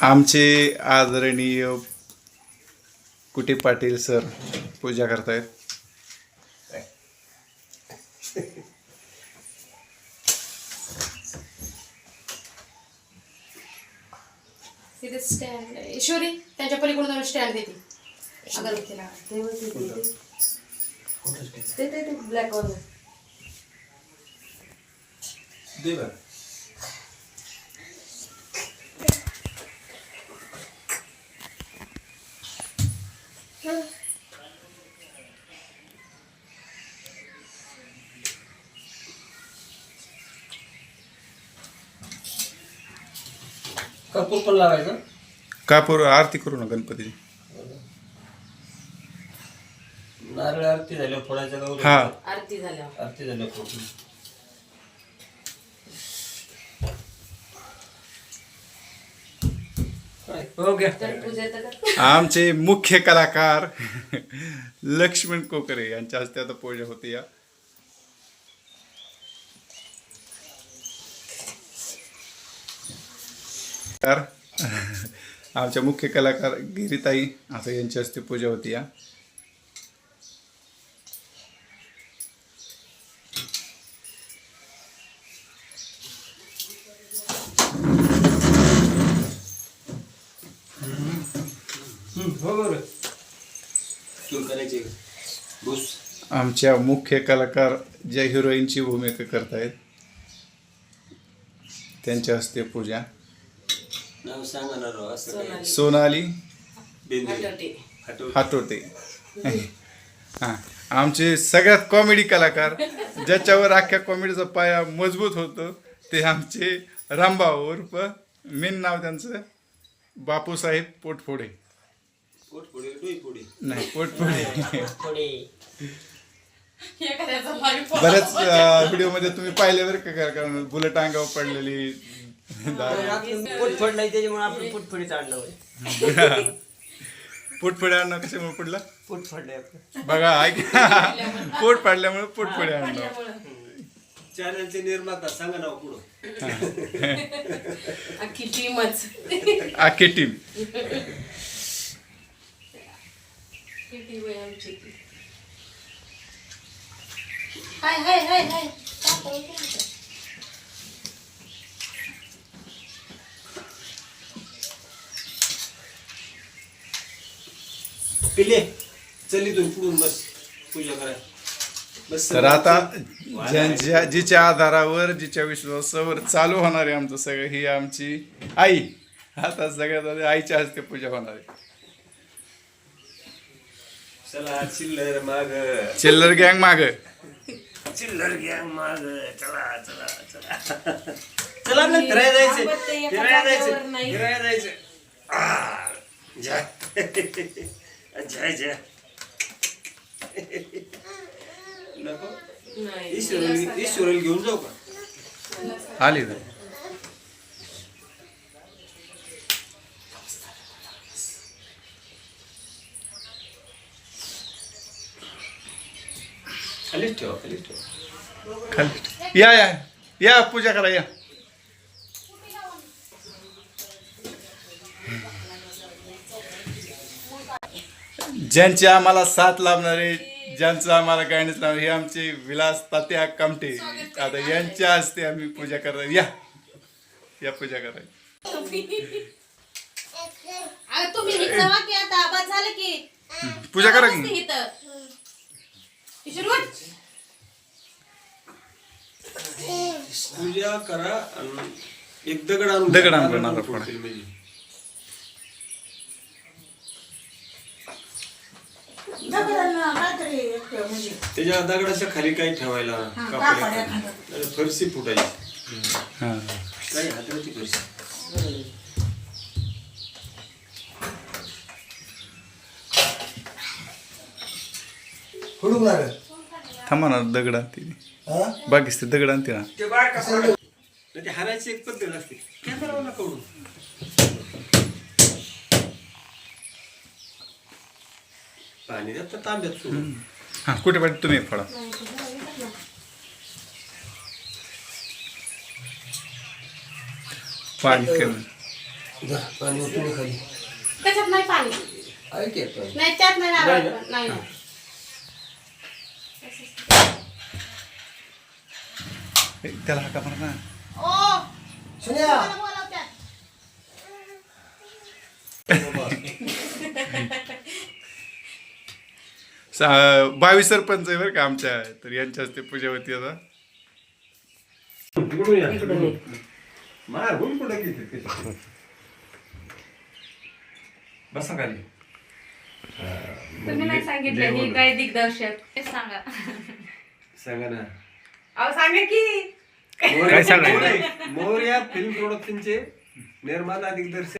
आमचे आदरणीय कुटे पाटील सर पूजा करतायत. तिथे स्टँड ईश्वरी त्यांच्या पलीकडून स्टँड देते. अगरबत्तीला ते ते- ब्लॅक दे बरं कपूर पण लावायचं. कापूर आरती करू ना गणपतीची. नारळ आरती झाल्या फोडायचं गाव हा. आरती झाल्यावर. आरती झाल्या फोडून. काय? हो घ्या. तर पूजा येतं का? आमचे मुख्य कलाकार लक्ष्मण कोकरे यांच्या हस्ते आता पूजा होती या. तर आमच्या मुख्य कलाकार गिरीताई असं यांच्या हस्ते पूजा होती या. हो आमच्या मुख्य कलाकार ज्या हिरोईनची भूमिका करतायत त्यांच्या हस्ते पूजा. नाव सांगा ना राव असं काय? सोनाली. हटव हातोटे. हां. आमचे सगळ्यात कॉमेडी कलाकार ज्याच्यावर अख्ख्या कॉमेडीचा पाया मजबूत होतो ते आमचे रामभाऊ उर्फ मेन नाव त्यांचं बापूसाहेब पोटफोडे. पोट पुढे डोई पुढे नाही पोटफोडे. पुढे एखाद्याचा live बऱ्याच व्हिडिओमध्ये तुम्ही पाहिले बरं का का- कारण बुलेट अंगावर पडलेली दारू. पोट फडलाय त्याच्यामुळे आपण पोट फडी चाडलं होय. पोटफोडे आणणं कशामुळे पडलं पोट फडलंय आपलं. बघा ऐक. पोट पाडल्यामुळे पोटफोडे आणणं. चॅनलचे निर्माता सांगा नाव पुढं. अख्खी टीमच. आखे टीम. हाय हाय हाय हाय. पिले. चल इथून पुढून बस. पूजा करा. बस तर आता ज्यांच्या जिच्या आधारावर जिच्या विश्वासावर चालू होणार आहे आमचं सगळं ही आमची आई. आता सगळ्यात आधी आईच्या हस्ते पूजा होणार आहे. चला चिल्लर माग. चिल्लर गँग माग. चिल्लर घ्या माग. चला चला चला. चला ना फिरायला जायचं फिरायला जायचं नाही. फिरायला जायचं आ, नको. ईश्वरल ईश्वरल घेऊन जाऊ का? आली ना खालीच ठेवा खालीच ठेवा. खाली या या. या पूजा करा या. ज्यांचे आम्हाला साथ लाभणारे ज्यांचं आम्हाला गायडन्स लावणार हे आमचे विलास तात्या कामटे आता यांच्या हस्ते आम्ही पूजा करणार. या. या पूजा करायला. पूजा करा की. पूजा करा एक दगड दगड आणून नारळ त्याच्या दगडाच्या खाली काही ठेवायला कापड्या फरशी फुटायची. हां. काही हाताची फरशी. हुडूक लागेल. थांबा ना दगड आणते बाकीच ते दगड आणते ना. नाही, ते हारायची एक पद्धत असते. कॅमेरा नका उडू. पाणी द्या तर तांब्यात सोडून हाँ कुठे पाहिजे तुम्ही फळा पाणी कमी जा, पाणी ओतून खाली। त्याच्यात नाही पाणी ऐक येतं नाही त्यात नाही नारळ पण. नाही। नाही. ए, त्याला हाका मार ना। ओ। सुन्या। सा- बावीस सरपंच आहे बरं का आमच्या तर यांच्या हस्ते पूजा होती आता. या ये. मार बसा खाली तुम्ही नाही सांगितलं ही काय दिग्दर्शक. ते सांगा. सांगा ना. अहो सांगा की. काय सांगायचं मोर्या फिल्म प्रोडक्शनचे निर्माता दिग्दर्शक.